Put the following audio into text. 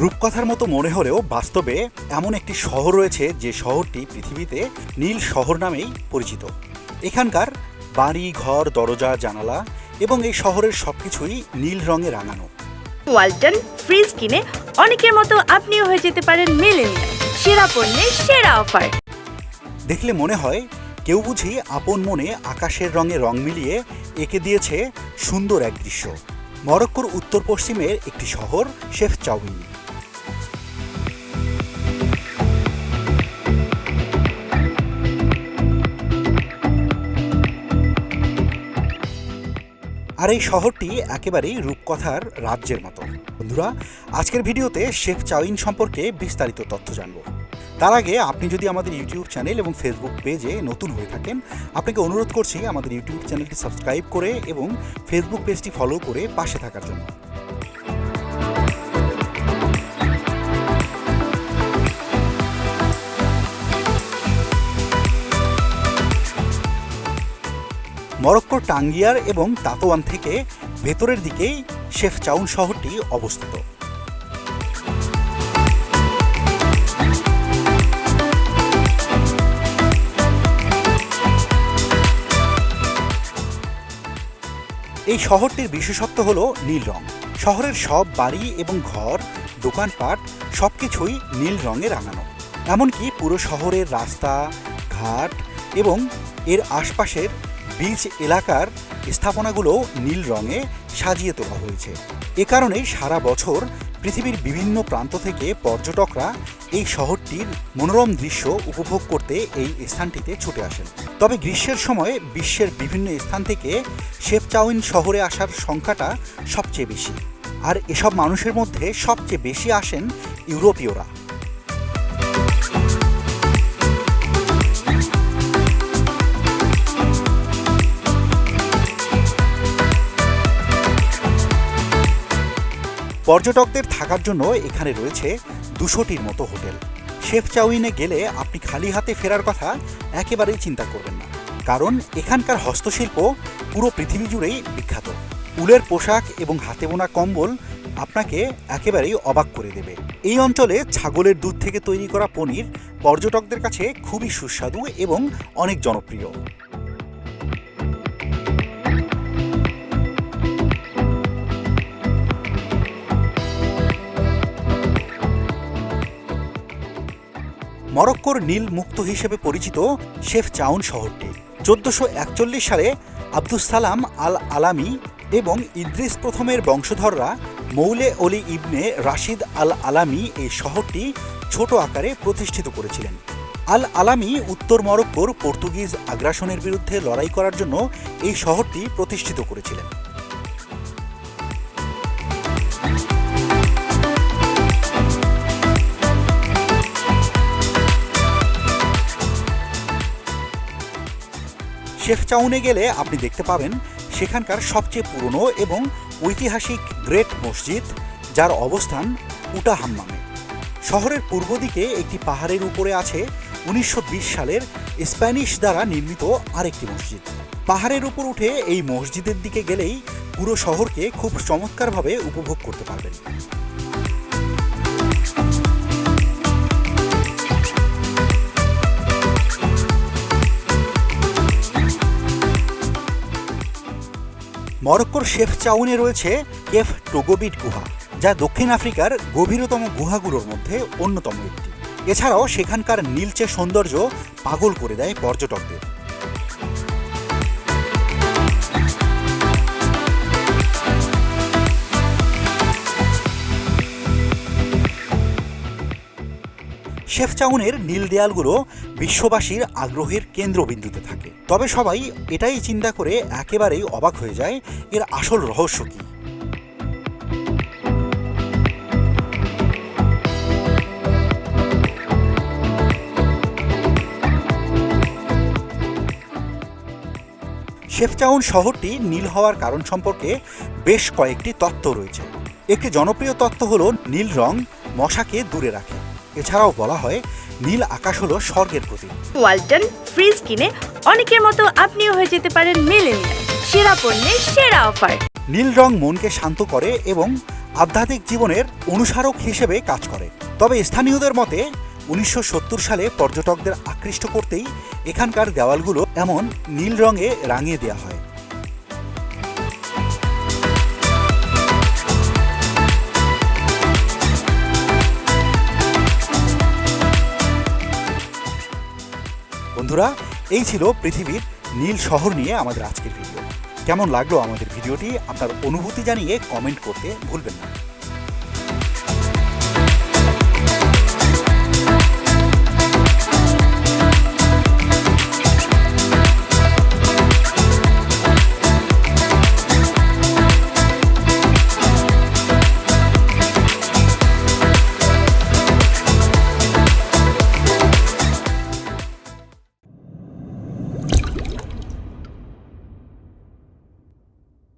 রূপকথার মতো মনে হলেও বাস্তবে এমন একটি শহর রয়েছে যে শহরটি পৃথিবীতে নীল শহর নামেই পরিচিত। এখানকার বাড়ি ঘর দরজা জানালা এবং এই শহরের সবকিছুই নীল রঙে রাঙানো। ওয়ালটন ফ্রিজ কিনে অনেকের মতো আপনিও হয়ে যেতে পারেন মেলেনিয়া সেরা পণ্যের সেরা অফার। দেখলে মনে হয় কেউ বুঝি আপন মনে আকাশের রঙে রং মিলিয়ে এঁকে দিয়েছে সুন্দর এক দৃশ্য। মরক্কোর উত্তর পশ্চিমের একটি শহর শেফ চাউইন আর এই শহরটি একেবারেই রূপকথার রাজ্যের মতো। বন্ধুরা, আজকের ভিডিওতে শেখ চাউইন সম্পর্কে বিস্তারিত তথ্য জানব। তার আগে আপনি যদি আমাদের ইউটিউব চ্যানেল এবং ফেসবুক পেজে নতুন হয়ে থাকেন, আপনাকে অনুরোধ করছি আমাদের ইউটিউব চ্যানেলটি সাবস্ক্রাইব করে এবং ফেসবুক পেজটি ফলো করে পাশে থাকার জন্য। মরক্কোর টাঙ্গিয়ার এবং তাতোয়ান থেকে ভেতরের দিকেই শেফ চাউন শহরটি অবস্থিত। এই শহরটির বিশেষত্ব হল নীল রং। শহরের সব বাড়ি এবং ঘর, দোকানপাট সবকিছুই নীল রঙে রাঙানো। এমনকি পুরো শহরের রাস্তা, ঘাট এবং এর আশপাশের বিচ এলাকার স্থাপনাগুলো নীল রঙে সাজিয়ে তোলা হয়েছে। এ কারণেই সারা বছর পৃথিবীর বিভিন্ন প্রান্ত থেকে পর্যটকরা এই শহরটির মনোরম দৃশ্য উপভোগ করতে এই স্থানটিতে ছুটে আসেন। তবে গ্রীষ্মের সময় বিশ্বের বিভিন্ন স্থান থেকে শেফচাউইন শহরে আসার সংখ্যাটা সবচেয়ে বেশি। আর এসব মানুষের মধ্যে সবচেয়ে বেশি আসেন ইউরোপীয়রা। পর্যটকদের থাকার জন্য এখানে রয়েছে দুশোটির মতো হোটেল। শেফ চাউইনে গেলে আপনি খালি হাতে ফেরার কথা একেবারেই চিন্তা করবেন না। কারণ এখানকার হস্তশিল্প পুরো পৃথিবী জুড়েই বিখ্যাত। উলের পোশাক এবং হাতে বোনা কম্বল আপনাকে একেবারেই অবাক করে দেবে। এই অঞ্চলে ছাগলের দুধ থেকে তৈরি করা পনির পর্যটকদের কাছে খুবই সুস্বাদু এবং অনেক জনপ্রিয়। মরক্কোর নীল মুক্ত হিসেবে পরিচিত শেফ চাউন শহরটি। চোদ্দশো একচল্লিশ সালে আব্দুস সালাম আল আলামি এবং ইদ্রিস প্রথমের বংশধররা মৌলে অলি ইবনে রাশিদ আল আলামি এই শহরটি ছোট আকারে প্রতিষ্ঠিত করেছিলেন। আল আলামি উত্তর মরক্কোর পর্তুগিজ আগ্রাসনের বিরুদ্ধে লড়াই করার জন্য এই শহরটি প্রতিষ্ঠিত করেছিলেন। শেফ চাউনে গেলে আপনি দেখতে পাবেন সেখানকার সবচেয়ে পুরনো এবং ঐতিহাসিক গ্রেট মসজিদ, যার অবস্থান উটা হাম্মামে। শহরের পূর্ব দিকে একটি পাহাড়ের উপরে আছে উনিশশো বিশ সালের স্প্যানিশ দ্বারা নির্মিত আরেকটি মসজিদ। পাহাড়ের উপর উঠে এই মসজিদের দিকে গেলেই পুরো শহরকে খুব চমৎকারভাবে উপভোগ করতে পারবেন। মরক্কোর শেফ চাউনে রয়েছে কেফ টোগোবিট গুহা, যা দক্ষিণ আফ্রিকার গভীরতম গুহাগুলোর মধ্যে অন্যতম একটি। এছাড়াও সেখানকার নীলচে সৌন্দর্য পাগল করে দেয় পর্যটকদের। শেফ চাউনের নীল দেয়ালগুলো বিশ্ববাসীর আগ্রহের কেন্দ্রবিন্দুতে থাকে। তবে সবাই এটাই চিন্তা করে একেবারেই অবাক হয়ে যায় এর আসল রহস্য কী। শেফচাউন শহরটি নীল হওয়ার কারণ সম্পর্কে বেশ কয়েকটি তত্ত্ব রয়েছে। একটি জনপ্রিয় তত্ত্ব হল নীল রং মশাকে দূরে রাখে। এছাড়াও বলা হয় নীল আকাশ হলো স্বর্গের প্রতীক। ওয়ালটন ফ্রিজ কিনে অনেকের মতো আপনিও হয়ে যেতে পারেন মেলেনিয়া সেরা পণ্যের সেরা অফার। নীল রং মনকে শান্ত করে এবং আধ্যাত্মিক জীবনের অনুসারক হিসেবে কাজ করে। তবে স্থানীয়দের মতে উনিশশো সত্তর সালে পর্যটকদের আকৃষ্ট করতেই এখানকার দেওয়ালগুলো এমন নীল রঙে রাঙিয়ে দেওয়া হয়। বন্ধুরা, এই ছিল পৃথিবীর নীল শহর নিয়ে আমাদের আজকের ভিডিও। কেমন লাগল আমাদের ভিডিওটি? আপনার অনুভূতি জানিয়ে কমেন্ট করতে ভুলবেন না।